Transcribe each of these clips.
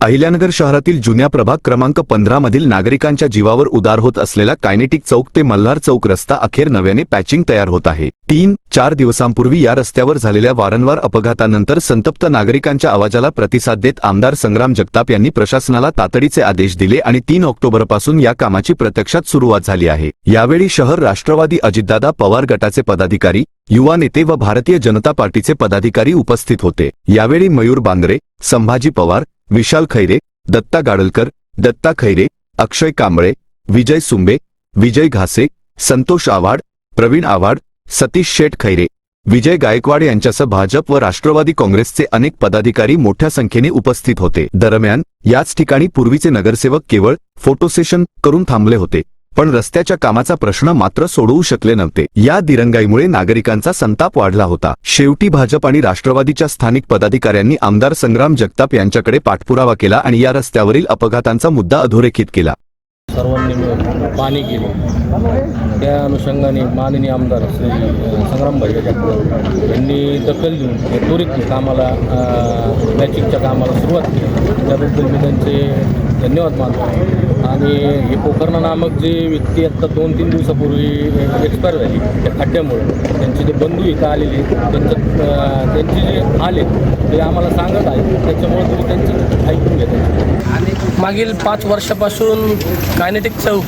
अहिल्यानगर शहरातील जुन्या प्रभाग क्रमांक पंधरा मधील नागरिकांच्या जीवावर उदार होत असलेला कायनेटिक चौक ते मल्हार चौक रस्ता अखेर नव्याने पॅचिंग तयार होत आहे. तीन चार दिवसांपूर्वी या रस्त्यावर झालेल्या वारंवार अपघातानंतर संतप्त नागरिकांच्या आवाजाला प्रतिसाद देत आमदार संग्राम जगताप यांनी प्रशासनाला तातडीचे आदेश दिले आणि तीन ऑक्टोबरपासून या कामाची प्रत्यक्षात सुरुवात झाली आहे. यावेळी शहर राष्ट्रवादी अजितदादा पवार गटाचे पदाधिकारी युवा नेते व भारतीय जनता पार्टीचे पदाधिकारी उपस्थित होते. यावेळी मयूर बांगरे संभाजी पवार विशाल खैरे दत्ता गाडलकर दत्ता खैरे अक्षय कांबळे विजय सुंबे विजय घासे संतोष आव्हाड प्रवीण आव्हाड सतीश शेठ खैरे विजय गायकवाड यांच्यासह भाजप व राष्ट्रवादी काँग्रेसचे अनेक पदाधिकारी मोठ्या संख्येने उपस्थित होते. दरम्यान याच ठिकाणी पूर्वीचे नगरसेवक केवळ फोटो सेशन करून थांबले होते. पण रस्त्याच्या कामाचा प्रश्न मात्र सोडवू शकले नव्हते. या दिरंगाईमुळे नागरिकांचा संताप वाढला होता. शेवटी भाजप आणि राष्ट्रवादीच्या स्थानिक पदाधिकाऱ्यांनी आमदार संग्राम जगताप यांच्याकडे पाठपुरावा केला आणि या रस्त्यावरील अपघातांचा मुद्दा अधोरेखित केला. सर्वांनी मिळून पाणी केले. त्या अनुषंगाने माननीय आमदार श्री संग्रामभाई जगताप यांनी दखल घेऊन हे त्वरित कामाला मॅचिंगच्या कामाला सुरुवात केली. त्याबद्दल मी त्यांचे धन्यवाद मानतो. आणि हे पोकर्ण नामक जे व्यक्ती आत्ता दोन तीन दिवसापूर्वी एक्सपायर झाली त्या खड्ड्यामुळे. त्यांची जे बंधू इथं आलेली त्यांचं त्यांचे जे आले ते आम्हाला सांगत आहेत. त्याच्यामुळे तुम्ही त्यांचं ऐकून घेता मागील पाच वर्षापासून कायनेटिक चौक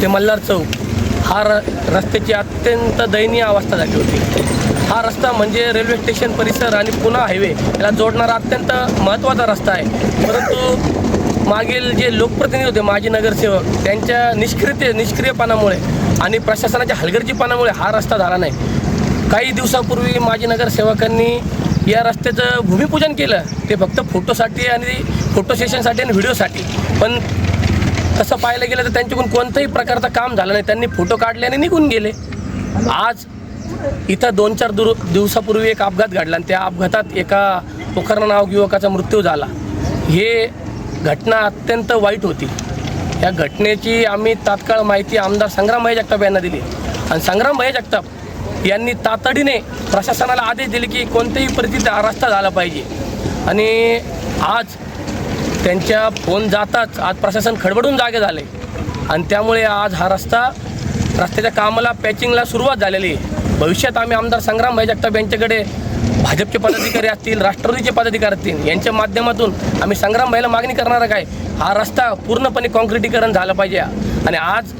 ते मल्हार चौक हा र रस्त्याची अत्यंत दयनीय अवस्था झाली होती. हा रस्ता म्हणजे रेल्वे स्टेशन परिसर आणि पुणा हायवे याला जोडणारा अत्यंत महत्त्वाचा रस्ता आहे. परंतु मागील जे लोकप्रतिनिधी होते माजी नगरसेवक त्यांच्या निष्क्रिय निष्क्रियपणामुळे आणि प्रशासनाच्या हलगर्जीपणामुळे हा रस्ता झाला नाही. काही दिवसापूर्वी माजी नगरसेवकांनी या रस्त्याचं भूमिपूजन केलं. ते फक्त फोटोसाठी आणि फोटो सेशनसाठी आणि व्हिडिओसाठी. पण तसं पाहायला गेलं तर त्यांच्याकडून कोणतंही प्रकारचं काम झालं नाही. त्यांनी फोटो काढले आणि निघून गेले. आज इथं दोन चार दुर दिवसापूर्वी एक अपघात घडला आणि त्या अपघातात एका पोखरणा नाव युवकाचा मृत्यू झाला. हे घटना अत्यंत वाईट होती. या घटनेची आम्ही तात्काळ माहिती आमदार संग्राम संग्रामभाई जगताप यांना दिली. आणि संग्राम संग्रामभाई जगताप यांनी तातडीने प्रशासनाला आदेश दिले की कोणत्याही परिस्थितीत हा रस्ता झाला पाहिजे. आणि आज त्यांच्या फोन जाताच आज प्रशासन खडबडून जागे झाले. आणि त्यामुळे आज हा रस्ता रस्त्याच्या कामाला पॅचिंगला सुरुवात झालेली आहे. भविष्यात आम्ही आमदार संग्राम संग्रामभाई जगताप यांच्याकडे भाजपचे पदाधिकारी असतील राष्ट्रवादीचे पदाधिकारी असतील यांच्या माध्यमातून आम्ही संग्रामभाईला मागणी करणार काय? हा रस्ता पूर्णपणे कॉन्क्रिटीकरण झालं पाहिजे. आणि आज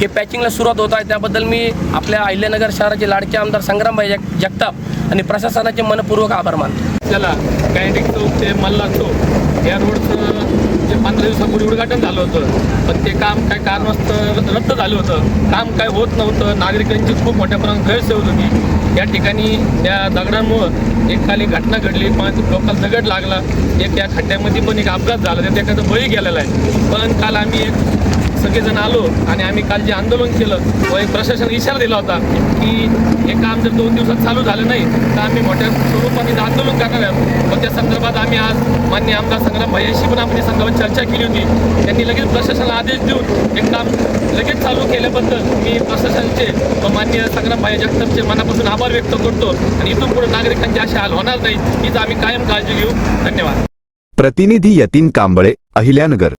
हे पॅचिंगला सुरुवात होत आहे त्याबद्दल मी आपल्या अहिल्यानगर शहराचे लाडके आमदार संग्रामभाई जग जगताप आणि प्रशासनाचे मनपूर्वक आभार मानतो. त्याला कायटिक चौक ते मल्ला चौक या रोडचं जे पंधरा दिवसापूर्वी उद्घाटन झालं होतं. पण ते काम काय कारणास्तव रद्द झालं होतं. काम काय होत नव्हतं. नागरिकांची खूप मोठ्या प्रमाणात गैरसोय होती या ठिकाणी त्या दगडांमुळं एक खाली घटना घडली. पण लोकांना दगड लागला. एक त्या खड्ड्यामध्ये पण एक अपघात झाला. त्यात एखादा बळी गेलेला आहे. पण काल आम्ही एक सगळेजण आलो आणि आम्ही काल जे आंदोलन केलं व एक प्रशासन इशारा दिला होता की हे काम जर दोन दिवसात चालू झालं नाही तर आम्ही मोठ्या स्वरूपाने आंदोलन करणार आहोत पण त्या संदर्भात आम्ही आज मान्य आमदार संग्राम भाईशी पण आपण संदर्भात चर्चा केली होती. त्यांनी लगेच प्रशासनाला आदेश देऊन एक काम लगेच चालू केल्याबद्दल मी प्रशासनाचे व मान्य संग्राम भाई जगतापचे मनापासून आभार व्यक्त करतो आणि इथून पुढे नागरिकांचे असे हाल होणार नाही हीच आम्ही कायम काळजी घेऊ. धन्यवाद. प्रतिनिधी यतीन कांबळे अहिल्यानगर.